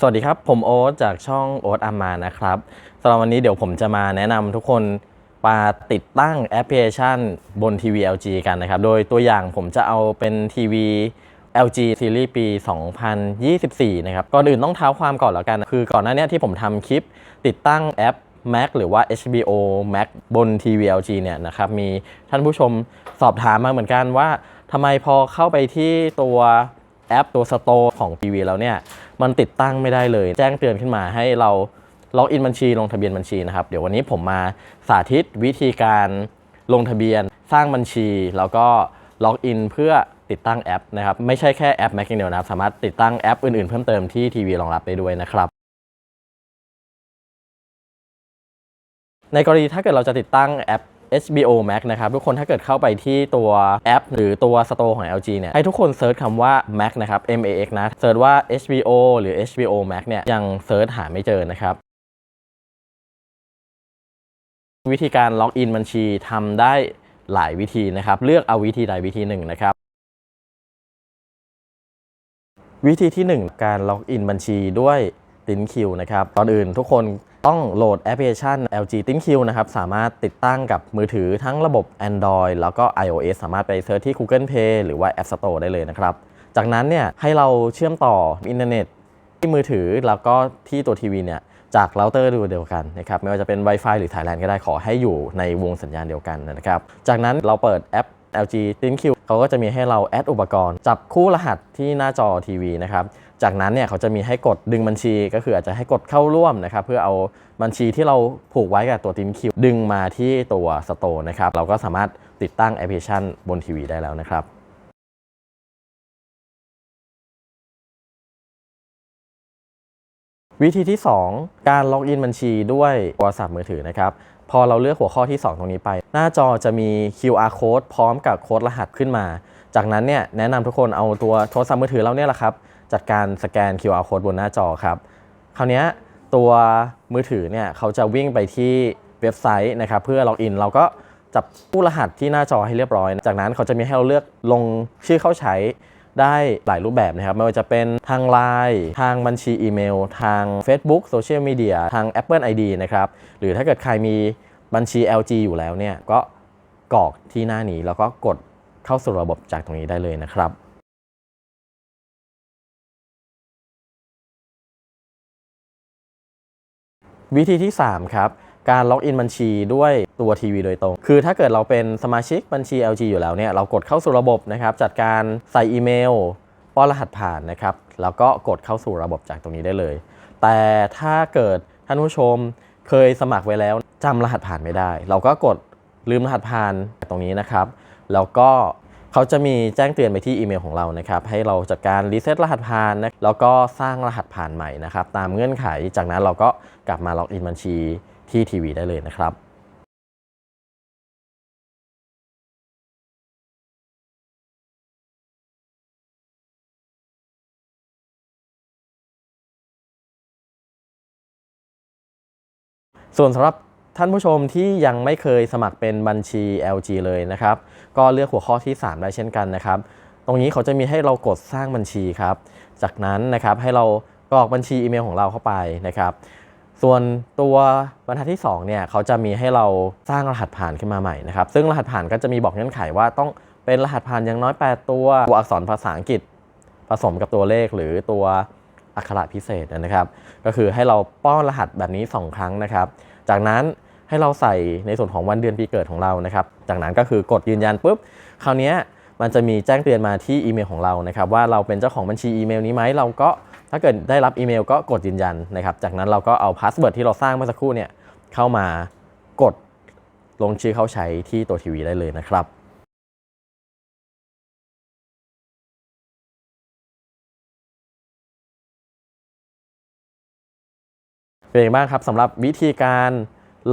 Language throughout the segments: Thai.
สวัสดีครับ ผมโอ๊ตจากช่องโอ๊ตอามานะครับสำหรับวันนี้เดี๋ยวผมจะมาแนะนำทุกคนมาติดตั้งแอปพลิเคชันบนทีวี LG กันนะครับ โดยตัวอย่างผมจะเอาเป็นทีวี LG ซีรีส์ปี 2024 นะครับ ก่อนอื่นต้องเท้าความก่อนแล้วกัน คือก่อนหน้านี้ที่ผมทำคลิปติดตั้งแอป Mac หรือว่า HBO Mac บนทีวี LG เนี่ยนะครับ มีท่านผู้ชมสอบถามมาเหมือนกันว่าทำไมพอเข้าไปที่ตัวแอปตัวสโตร์ของทีวีแล้วเนี่ย มันติดตั้งไม่ได้เลย แจ้งเตือนขึ้นมาให้เราล็อกอินบัญชีลงทะเบียนบัญชีนะครับ เดี๋ยววันนี้ผมมาสาธิตวิธีการลงทะเบียนสร้างบัญชี แล้วก็ล็อกอินเพื่อติดตั้งแอปนะครับไม่ใช่แค่แอป Mac อย่างเดียวนะครับสามารถติดตั้งแอปอื่นๆเพิ่มเติมที่ทีวีรองรับได้ด้วยนะครับในกรณีถ้าเกิดเราจะติดตั้งแอป HBO Max นะครับ ทุกคนถ้าเกิดเข้าไปที่ตัวแอป หรือตัวสโตร์ของ LG เนี่ย ให้ทุกคนเซิร์ชคำว่า Mac นะครับ M A X นะเซิร์ชว่า HBO หรือ HBO Max เนี่ย ยังเซิร์ชหาไม่เจอนะครับวิธีการล็อกอินบัญชีทำได้หลายวิธีนะครับ เลือกเอาวิธีใดวิธีหนึ่งนะครับ วิธีที่ 1 การล็อกอินบัญชีด้วยตินคิวนะครับก่อนอื่นทุกคน ต้องโหลดแอปพลิเคชัน LG ตินคิวนะครับ สามารถติดตั้งกับมือถือทั้งระบบ Android แล้วก็ iOS สามารถไปเซิร์ชที่ Google Play หรือว่า App Store ได้เลยนะครับ จากนั้นเนี่ยให้เราเชื่อมต่ออินเทอร์เน็ตที่มือถือแล้วก็ที่ตัวทีวีเนี่ยจากเราเตอร์ดูเดียวกันนะครับไม่ว่าจะเป็น Wi-Fi หรือ Thailand ก็ได้ขอให้อยู่ในวงสัญญาณเดียวกันนะครับ จากนั้นเราเปิดแอป LG ThinQ เขาก็จะมีให้เราแอดอุปกรณ์ จับคู่รหัสที่หน้าจอทีวีนะครับ จากนั้นเนี่ยเขาจะมีให้กดดึงบัญชี ก็คืออาจจะให้กดเข้าร่วมนะครับ เพื่อเอาบัญชีที่เราผูกไว้กับตัว ThinQ ดึงมาที่ตัวสโตร์นะครับ เราก็สามารถติดตั้งแอปพลิเคชันบนทีวีได้แล้วนะครับวิธีที่ 2 การล็อกอินบัญชีด้วยโทรศัพท์มือถือนะครับ พอเราเลือกหัวข้อที่ 2 ตรงนี้ไป หน้าจอจะมี QR code พร้อมกับโค้ดรหัสขึ้นมา จากนั้นเนี่ยแนะนำทุกคนเอาตัวโทรศัพท์มือถือเราเนี่ยแหละครับ จัดการสแกน QR code บนหน้าจอครับ คราวนี้ตัวมือถือเนี่ยเขาจะวิ่งไปที่เว็บไซต์นะครับเพื่อล็อกอินเราก็จับผู้รหัสที่หน้าจอให้เรียบร้อย จากนั้นเขาจะมีให้เราเลือกลงชื่อเข้าใช้ ได้หลายรูปแบบนะครับ ไม่ว่าจะเป็นทาง Line ทางบัญชีอีเมล ทาง Facebook โซเชียลมีเดียทาง Apple ID นะครับ หรือถ้าเกิดใครมีบัญชี LG อยู่แล้วเนี่ย ก็กรอกที่หน้านี้แล้วก็กดเข้าสู่ระบบจากตรงนี้ได้เลยนะครับวิธีที่ 3 ครับ การล็อกอินบัญชีด้วยตัวทีวีโดยตรง คือถ้าเกิดเราเป็นสมาชิกบัญชี LG อยู่แล้วเนี่ย เรากดเข้าสู่ระบบนะครับ จัดการใส่อีเมล ป้อนรหัสผ่านนะครับ แล้วก็กดเข้าสู่ระบบจากตรงนี้ได้เลย แต่ถ้าเกิดท่านผู้ชมเคยสมัครไว้แล้วจำรหัสผ่านไม่ได้ เราก็กดลืมรหัสผ่านตรงนี้นะครับ แล้วก็เขาจะมีแจ้งเตือนไปที่อีเมลของเรานะครับ ให้เราจัดการรีเซ็ตรหัสผ่านนะแล้วก็สร้างรหัสผ่านใหม่นะครับ ตามเงื่อนไข จากนั้นเราก็กลับมาล็อกอินบัญชี ที่ทีวีได้เลยนะครับส่วนสำหรับท่านผู้ชมที่ยังไม่เคยสมัครเป็นบัญชี LG เลยนะครับ ก็เลือกหัวข้อที่ 3 ได้เช่นกันนะครับ ตรงนี้เขาจะมีให้เรากดสร้างบัญชีครับ จากนั้นนะครับให้เรากรอกบัญชีอีเมลของเราเข้าไปนะครับ ส่วนตัวบรรทัดที่2เนี่ยเขาจะมีให้เราสร้างรหัสผ่านขึ้นมาใหม่นะครับซึ่งรหัสผ่านก็จะมีบอกเงื่อนไขว่าต้องเป็นรหัสผ่านอย่างน้อย 8 ตัวตัวอักษรภาษาอังกฤษ ผสมกับตัวเลขหรือตัวอักขระพิเศษนะครับ ก็คือให้เราป้อนรหัสแบบนี้ 2 ครั้งนะครับ จากนั้นให้เราใส่ในส่วนของวันเดือนปีเกิดของเรานะครับ จากนั้นก็คือกดยืนยันปุ๊บคราวนี้มันจะมีแจ้งเตือนมาที่อีเมลของเรานะครับว่าเราเป็นเจ้าของบัญชีอีเมลนี้ไหมเราก็ ถ้าเกิดได้รับอีเมลก็กดยืนยันนะครับ จากนั้นเราก็เอาพาสเวิร์ดที่เราสร้างเมื่อสักครู่เนี่ยเข้ามากดลงชื่อเข้าใช้ที่ตัวทีวีได้เลยนะครับเป็นยังไงบ้างครับสำหรับวิธีการ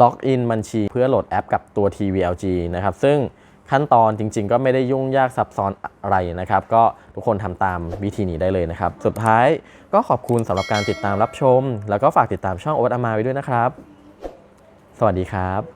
ล็อกอินบัญชีเพื่อโหลดแอปกับตัว TV LG นะครับ ซึ่ง ขั้นตอนจริง ๆ ก็ไม่ได้ยุ่งยากซับซ้อนอะไรนะครับ ก็ทุกคนทำตามวิธีนี้ได้เลยนะครับ สุดท้ายก็ขอบคุณสำหรับการติดตามรับชม แล้วก็ฝากติดตามช่องโอ๊ตอามาไว้ด้วยนะครับ สวัสดีครับ